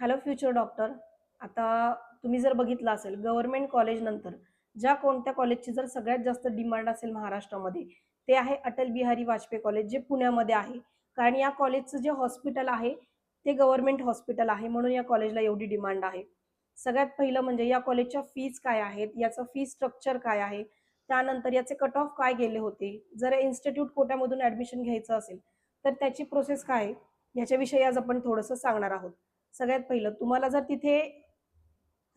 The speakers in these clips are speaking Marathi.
हॅलो फ्युचर डॉक्टर आता तुम्ही जर बघितलं असेल गव्हर्नमेंट कॉलेज नंतर ज्या कोणत्या कॉलेजची जर सगळ्यात जास्त डिमांड असेल महाराष्ट्रामध्ये ते आहे अटल बिहारी वाजपेयी कॉलेज जे पुण्यामध्ये आहे. कारण या कॉलेजचं जे हॉस्पिटल आहे ते गव्हर्नमेंट हॉस्पिटल आहे म्हणून या कॉलेजला एवढी डिमांड आहे. सगळ्यात पहिलं म्हणजे या कॉलेजच्या फीज काय आहेत याचं फी स्ट्रक्चर काय आहे त्यानंतर याचे कट ऑफ काय गेले होते जर इन्स्टिट्यूट कोट्यामधून ऍडमिशन घ्यायचं असेल तर त्याची प्रोसेस काय आहे ह्याच्याविषयी आज आपण थोडंसं सांगणार आहोत. सगळ्यात पहिलं तुम्हाला जर तिथे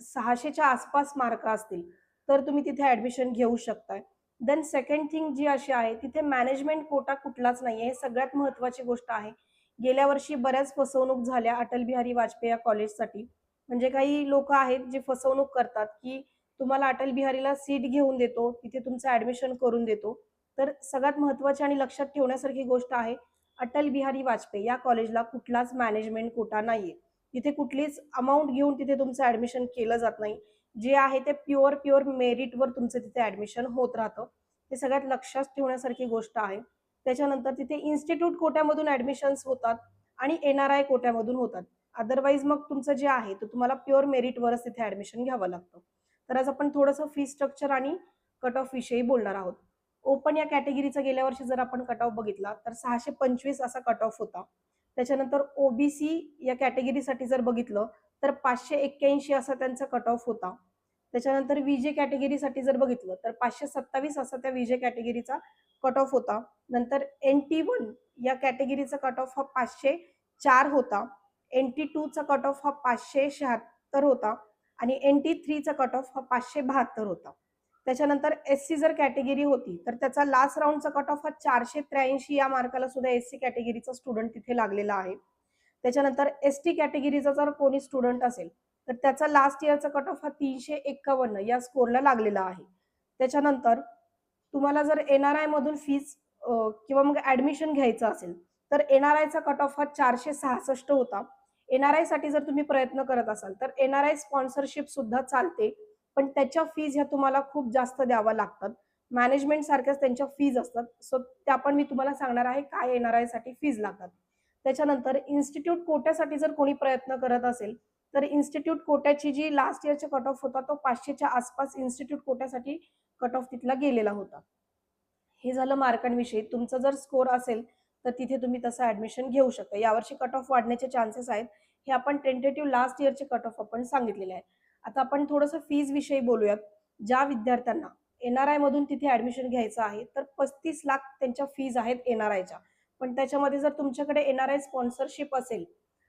सहाशेच्या आसपास मार्क असतील तर तुम्ही तिथे ऍडमिशन घेऊ शकताय. देन सेकंड थिंग जी अशी आहे तिथे मॅनेजमेंट कोटा कुठलाच नाही आहे सगळ्यात महत्वाची गोष्ट आहे. गेल्या वर्षी बऱ्याच फसवणूक झाल्या अटल बिहारी वाजपेयी या कॉलेजसाठी म्हणजे काही लोक आहेत जे फसवणूक करतात की तुम्हाला अटल बिहारीला सीट घेऊन देतो तिथे तुमचं ऍडमिशन करून देतो. तर सगळ्यात महत्वाची आणि लक्षात ठेवण्यासारखी गोष्ट आहे अटल बिहारी वाजपेयी या कॉलेजला कुठलाच मॅनेजमेंट कोटा नाहीये. तिथे कुठलीच अमाऊंट घेऊन तिथे तुमचं ऍडमिशन केलं जात नाही. जे आहे ते प्युअर प्युअर मेरिटवर तुमचं तिथे ऍडमिशन होत राहतं. हे सगळ्यात लक्षात ठेवण्यासारखी गोष्ट आहे. त्याच्यानंतर तिथे इन्स्टिट्यूट कोट्यामधून ऍडमिशन्स होतात आणि एन आर आय कोट्यामधून होतात. अदरवाईज मग तुमचं जे आहे ते तुम्हाला प्युअर मेरिटवरच तिथे ऍडमिशन घ्यावं लागतं. तर आज आपण थोडंसं फी स्ट्रक्चर आणि कट ऑफ विषयी बोलणार आहोत. ओपन या कॅटेगरीचा गेल्या वर्षी जर आपण कट ऑफ बघितला तर सहाशे पंचवीस असा कट ऑफ होता. त्याच्यानंतर ओबीसी या कॅटेगरीसाठी जर बघितलं तर पाचशे एक्क्याऐंशी असा त्यांचा कट ऑफ होता. त्याच्यानंतर विजे कॅटेगरीसाठी जर बघितलं तर पाचशे सत्तावीस असा त्या विजे कॅटेगरीचा कट ऑफ होता. नंतर एन टी वन या कॅटेगरीचा कट ऑफ हा पाचशे चार होता. एन टी टूचा कट ऑफ हा पाचशे शहात्तर होता. आणि एन टी थ्रीचा कट ऑफ हा पाचशे बहात्तर होता. त्याच्यानंतर एस सी जर कॅटेगरी होती तर त्याचा लास्ट राऊंडचा कट ऑफ हा चारशे त्र्याऐंशी या मार्काला सुद्धा एस सी कॅटेगरीचा स्टुडंट तिथे लागलेला आहे. त्याच्यानंतर एस टी कॅटेगरीचा जर कोणी स्टुडंट असेल तर त्याचा लास्ट इयरचा कट ऑफ हा तीनशे एक्कावन्न या स्कोरला लागलेला आहे. त्याच्यानंतर तुम्हाला जर एन आर आय मधून फीज किंवा मग ऍडमिशन घ्यायचं असेल तर एन आर आयचा कट ऑफ हा चारशे सहासष्ट होता. एन आर आयसाठी जर तुम्ही प्रयत्न करत असाल तर एन आर आय स्पॉन्सरशिप सुद्धा चालते. पण त्याच्या फीज ह्या तुम्हाला खूप जास्त द्याव्या लागतात. मॅनेजमेंट सारख्याच त्यांच्या फीज असतात. सो त्या पण मी तुम्हाला सांगणार आहे काय एन आर आयसाठी फीज लागतात. त्याच्यानंतर इन्स्टिट्यूट कोट्यासाठी जर कोणी प्रयत्न करत असेल तर इन्स्टिट्यूट कोट्याची जी लास्ट इयरचा कट ऑफ होता तो पाचशेच्या आसपास इन्स्टिट्यूट कोट्यासाठी कट ऑफ तिथला गेलेला होता. हे झालं मार्कांविषयी. तुमचा जर स्कोर असेल तर तिथे तुम्ही तसं ऍडमिशन घेऊ शकता. यावर्षी कट ऑफ वाढण्याचे चान्सेस आहेत. हे आपण टेंटेटिव्ह लास्ट इयरचे कट ऑफ आपण सांगितलेले आहे. आता आपण थोडंसं फीज विषयी बोलूयात. ज्या विद्यार्थ्यांना एनआरआय मधून तिथे ऍडमिशन घ्यायचं आहे तर पस्तीस लाख त्यांच्या फीज आहेत एनआरआयच्या पण त्याच्यामध्ये जर तुमच्याकडे एनआरआय आय स्पॉन्सरशिप असेल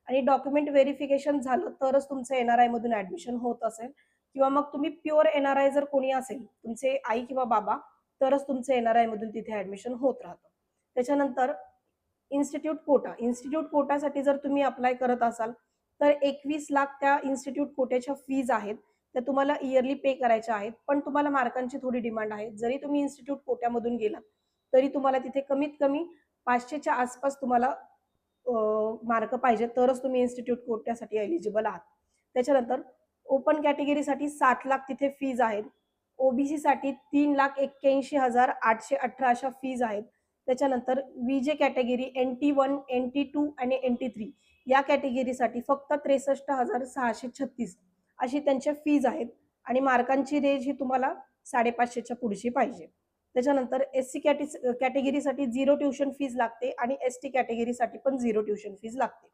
आणि डॉक्युमेंट व्हेरिफिकेशन झालं तरच तुमचं एनआरआय मधून ऍडमिशन होत असेल. किंवा मग तुम्ही प्युअर एनआरआय जर कोणी असेल तुमचे आई किंवा बाबा तरच तुमचं एन आर आय मधून तिथे ऍडमिशन होत राहतं. त्याच्यानंतर इन्स्टिट्यूट कोटा इन्स्टिट्यूट कोटासाठी जर तुम्ही अप्लाय करत असाल तर एकवीस लाख त्या इन्स्टिट्यूट कोट्याच्या फीज आहेत. त्या तुम्हाला इयरली पे करायच्या आहेत. पण तुम्हाला मार्कांची थोडी डिमांड आहे. जरी तुम्ही इन्स्टिट्यूट कोट्यामधून गेलात तरी तुम्हाला तिथे कमीत कमी पाचशेच्या आसपास तुम्हाला मार्क पाहिजे तरच तुम्ही इन्स्टिट्यूट कोट्यासाठी एलिजिबल आहात. त्याच्यानंतर ओपन कॅटेगरीसाठी सात लाख तिथे फीज आहेत. ओबीसी साठी तीन लाख एक्क्याऐंशी हजार आठशे अठरा अशा फीज आहेत. त्याच्यानंतर V J category N T one N T two आणि एन टी थ्री या कॅटेगरीसाठी फक्त त्रेसष्ट हजार सहाशे छत्तीस अशी त्यांच्या फीज आहेत आणि मार्कांची रेंज ही तुम्हाला साडेपाचशेच्या पुढची पाहिजे. त्याच्यानंतर एस सी कॅटे कॅटेगरीसाठी झिरो ट्युशन फीज लागते आणि एस टी कॅटेगरीसाठी पण झिरो ट्युशन फीज लागते.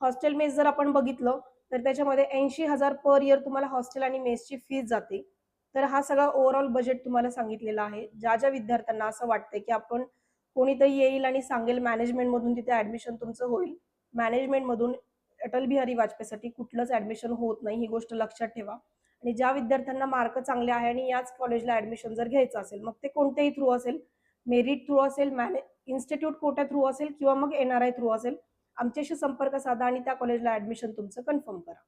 हॉस्टेल मेस जर आपण बघितलं तर त्याच्यामध्ये ऐंशी हजार पर इयर तुम्हाला हॉस्टेल आणि मेसची फीज जाते. तर हा सगळा ओव्हरऑल बजेट तुम्हाला सांगितलेला आहे. ज्या ज्या विद्यार्थ्यांना असं वाटतंय की आपण कोणीतरी येईल आणि सांगेल मॅनेजमेंटमधून तिथे ऍडमिशन तुमचं होईल मॅनेजमेंटमधून अटल बिहारी वाजपेयीसाठी कुठलंच ऍडमिशन होत नाही ही गोष्ट लक्षात ठेवा. आणि ज्या विद्यार्थ्यांना मार्क चांगले आहे आणि याच कॉलेजला ऍडमिशन जर घ्यायचं असेल मग ते कोणत्याही थ्रू असेल मेरिट थ्रू असेल मॅने इन्स्टिट्यूट कोट्या थ्रू असेल किंवा मग एन आर आय थ्रू असेल आमच्याशी संपर्क साधा आणि त्या कॉलेजला ऍडमिशन तुमचं कन्फर्म करा.